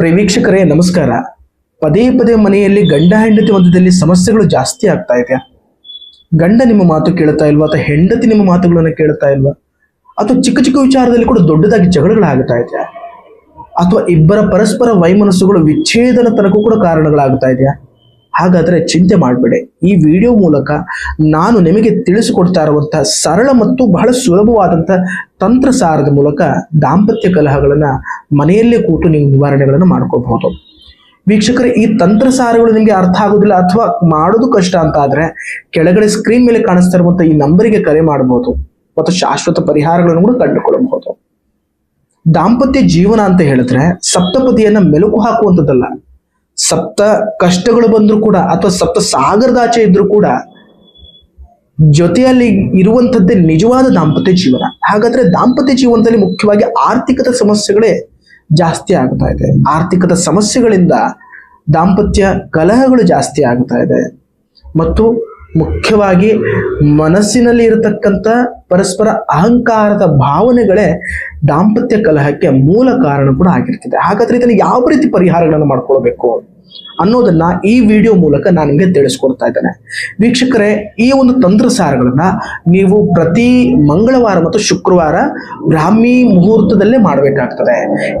ಪ್ರಿಯ ವೀಕ್ಷಕರೇ ನಮಸ್ಕಾರ. ಪದೇ ಪದೇ ಮನೆಯಲ್ಲಿ ಗಂಡ ಹೆಂಡತಿ ಮಧ್ಯದಲ್ಲಿ ಸಮಸ್ಯೆಗಳು ಜಾಸ್ತಿ ಆಗ್ತಾ ಇದೆ. ಗಂಡ ನಿಮ್ಮ ಮಾತು ಕೇಳ್ತಾ ಇಲ್ವಾ ಅಥವಾ ಹೆಂಡತಿ ನಿಮ್ಮ ಮಾತುಗಳನ್ನು ಕೇಳ್ತಾ ಇಲ್ವಾ? ಅಥವಾ ಚಿಕ್ಕ ಚಿಕ್ಕ ವಿಚಾರದಲ್ಲಿ ಕೂಡ ದೊಡ್ಡದಾಗಿ ಜಗಳಗಳಾಗ್ತಾ ಇದೆಯಾ? ಅಥವಾ ಇಬ್ಬರ ಪರಸ್ಪರ ವೈಮನಸ್ಸುಗಳು ವಿಚ್ಛೇದನ ತನಕ ಕೂಡ ಕಾರಣಗಳಾಗ್ತಾ ಇದೆಯಾ? ಹಾಗಾದ್ರೆ ಚಿಂತೆ ಮಾಡಬೇಡಿ. ಈ ವಿಡಿಯೋ ಮೂಲಕ ನಾನು ನಿಮಗೆ ತಿಳಿಸಿಕೊಡ್ತಾ ಇರುವಂತಹ ಸರಳ ಮತ್ತು ಬಹಳ ಸುಲಭವಾದಂತಹ ತಂತ್ರಸಾರದ ಮೂಲಕ ದಾಂಪತ್ಯ ಕಲಹಗಳನ್ನ ಮನೆಯಲ್ಲೇ ಕೂತು ನೀವು ನಿವಾರಣೆಗಳನ್ನು ಮಾಡ್ಕೋಬಹುದು. ವೀಕ್ಷಕರೇ, ಈ ತಂತ್ರಸಾರಗಳು ನಿಮಗೆ ಅರ್ಥ ಆಗೋದಿಲ್ಲ ಅಥವಾ ಮಾಡೋದು ಕಷ್ಟ ಅಂತ ಆದರೆ ಕೆಳಗಡೆ ಸ್ಕ್ರೀನ್ ಮೇಲೆ ಕಾಣಿಸ್ತಾ ಇರುವಂತಹ ಈ ನಂಬರಿಗೆ ಕರೆ ಮಾಡಬಹುದು ಮತ್ತು ಶಾಶ್ವತ ಪರಿಹಾರಗಳನ್ನು ಕೂಡ ಕಂಡುಕೊಳ್ಳಬಹುದು. ದಾಂಪತ್ಯ ಜೀವನ ಅಂತ ಹೇಳಿದ್ರೆ ಸಪ್ತಪದಿಯನ್ನ ಮೆಲುಕು ಹಾಕುವಂಥದ್ದಲ್ಲ ಸಪ್ತ ಕಷ್ಟಗಳು ಬಂದರೂ ಕೂಡ ಅಥವಾ ಸಪ್ತ ಸಾಗರದಾಚೆ ಇದ್ರೂ ಕೂಡ ಜೊತೆಯಲ್ಲಿ ಇರುವಂಥದ್ದೇ ನಿಜವಾದ ದಾಂಪತ್ಯ ಜೀವನ. ಹಾಗಾದರೆ ದಾಂಪತ್ಯ ಜೀವನದಲ್ಲಿ ಮುಖ್ಯವಾಗಿ ಆರ್ಥಿಕದ ಸಮಸ್ಯೆಗಳೇ ಜಾಸ್ತಿ ಆಗ್ತಾ ಇದೆ. ಆರ್ಥಿಕದ ಸಮಸ್ಯೆಗಳಿಂದ ದಾಂಪತ್ಯ ಕಲಹಗಳು ಜಾಸ್ತಿ ಆಗ್ತಾ ಇದೆ. ಮತ್ತು ಮುಖ್ಯವಾಗಿ ಮನಸ್ಸಿನಲ್ಲಿ ಇರತಕ್ಕಂಥ ಪರಸ್ಪರ ಅಹಂಕಾರದ ಭಾವನೆಗಳೇ ದಾಂಪತ್ಯ ಕಲಹಕ್ಕೆ ಮೂಲ ಕಾರಣ ಕೂಡ ಆಗಿರ್ತದೆ. ಹಾಗಾದ್ರೆ ಇದನ್ನು ಯಾವ ರೀತಿ ಪರಿಹಾರಗಳನ್ನು ಮಾಡ್ಕೊಳ್ಬೇಕು? ಅನ್ನೋದನ್ನ ಈ ವಿಡಿಯೋ ಮೂಲಕ ನಾನು ನಿಮಗೆ ತಿಳಿಸ್ಕೊಡ್ತಾ ಇದ್ದೇನೆ. ವೀಕ್ಷಕರೇ, ಈ ಒಂದು ತಂತ್ರ ಸಾರಗಳನ್ನ ನೀವು ಪ್ರತಿ ಮಂಗಳವಾರ ಮತ್ತು ಶುಕ್ರವಾರ ಬ್ರಾಹ್ಮಿ ಮುಹೂರ್ತದಲ್ಲೇ ಮಾಡಬೇಕಾಗ್ತದೆ.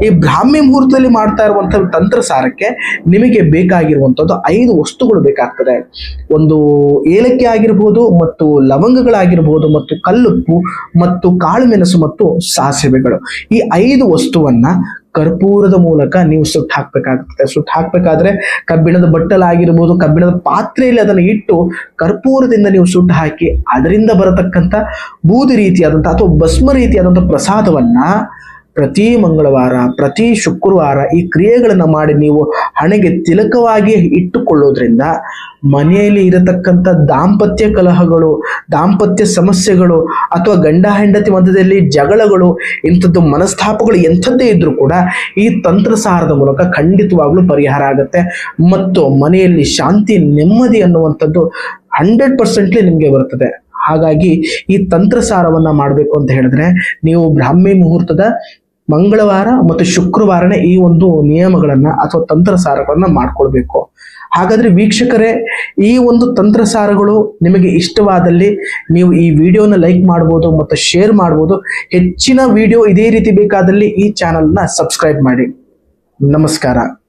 ಈ ಬ್ರಾಹ್ಮಿ ಮುಹೂರ್ತದಲ್ಲಿ ಮಾಡ್ತಾ ಇರುವಂತಹ ತಂತ್ರಸಾರಕ್ಕೆ ನಿಮಗೆ ಬೇಕಾಗಿರುವಂಥದ್ದು ಐದು ವಸ್ತುಗಳು ಬೇಕಾಗ್ತದೆ. ಒಂದು ಏಲಕ್ಕಿ ಆಗಿರ್ಬೋದು ಮತ್ತು ಲವಂಗಗಳಾಗಿರ್ಬೋದು ಮತ್ತು ಕಲ್ಲುಪ್ಪು ಮತ್ತು ಕಾಳುಮೆಣಸು ಮತ್ತು ಸಾಸಿವೆಗಳು. ಈ ಐದು ವಸ್ತುವನ್ನ ಕರ್ಪೂರದ ಮೂಲಕ ನೀವು ಸುಟ್ಟು ಹಾಕ್ಬೇಕಾಗುತ್ತೆ. ಸುಟ್ಟು ಹಾಕ್ಬೇಕಾದ್ರೆ ಕಬ್ಬಿಣದ ಬಟ್ಟಲಾಗಿರ್ಬೋದು, ಕಬ್ಬಿಣದ ಪಾತ್ರೆಯಲ್ಲಿ ಅದನ್ನು ಇಟ್ಟು ಕರ್ಪೂರದಿಂದ ನೀವು ಸುಟ್ಟು ಹಾಕಿ ಅದರಿಂದ ಬರತಕ್ಕಂಥ ಬೂದಿ ರೀತಿಯಾದಂಥ ಅಥವಾ ಭಸ್ಮ ರೀತಿಯಾದಂಥ ಪ್ರಸಾದವನ್ನ ಪ್ರತಿ ಮಂಗಳವಾರ, ಪ್ರತಿ ಶುಕ್ರವಾರ ಈ ಕ್ರಿಯೆಗಳನ್ನು ಮಾಡಿ ನೀವು ಹಣೆಗೆ ತಿಲಕವಾಗಿ ಇಟ್ಟುಕೊಳ್ಳೋದ್ರಿಂದ ಮನೆಯಲ್ಲಿ ಇರತಕ್ಕಂಥ ದಾಂಪತ್ಯ ಕಲಹಗಳು, ದಾಂಪತ್ಯ ಸಮಸ್ಯೆಗಳು ಅಥವಾ ಗಂಡ ಹೆಂಡತಿ ಮಧ್ಯದಲ್ಲಿ ಜಗಳಗಳು, ಇಂಥದ್ದು ಮನಸ್ತಾಪಗಳು ಎಂಥದ್ದೇ ಇದ್ದರೂ ಕೂಡ ಈ ತಂತ್ರಸಾರದ ಮೂಲಕ ಖಂಡಿತವಾಗ್ಲೂ ಪರಿಹಾರ ಆಗುತ್ತೆ. ಮತ್ತು ಮನೆಯಲ್ಲಿ ಶಾಂತಿ, ನೆಮ್ಮದಿ ಅನ್ನುವಂಥದ್ದು ಹಂಡ್ರೆಡ್ ಪರ್ಸೆಂಟ್ಲಿ ನಿಮಗೆ ಬರ್ತದೆ. ಹಾಗಾಗಿ ಈ ತಂತ್ರಸಾರವನ್ನ ಮಾಡಬೇಕು ಅಂತ ಹೇಳಿದ್ರೆ ನೀವು ಬ್ರಾಹ್ಮಿ ಮುಹೂರ್ತದ ಮಂಗಳವಾರ ಮತ್ತು ಶುಕ್ರವಾರನೇ ಈ ಒಂದು ನಿಯಮಗಳನ್ನ ಅಥವಾ ತಂತ್ರಸಾರಗಳನ್ನ ಮಾಡ್ಕೊಳ್ಬೇಕು. ಹಾಗಾದ್ರೆ ವೀಕ್ಷಕರೇ, ಈ ಒಂದು ತಂತ್ರಸಾರಗಳು ನಿಮಗೆ ಇಷ್ಟವಾದಲ್ಲಿ ನೀವು ಈ ವಿಡಿಯೋನ ಲೈಕ್ ಮಾಡ್ಬೋದು ಮತ್ತು ಶೇರ್ ಮಾಡ್ಬೋದು. ಹೆಚ್ಚಿನ ವಿಡಿಯೋ ಇದೇ ರೀತಿ ಬೇಕಾದಲ್ಲಿ ಈ ಚಾನಲ್ನ ಸಬ್ಸ್ಕ್ರೈಬ್ ಮಾಡಿ. ನಮಸ್ಕಾರ.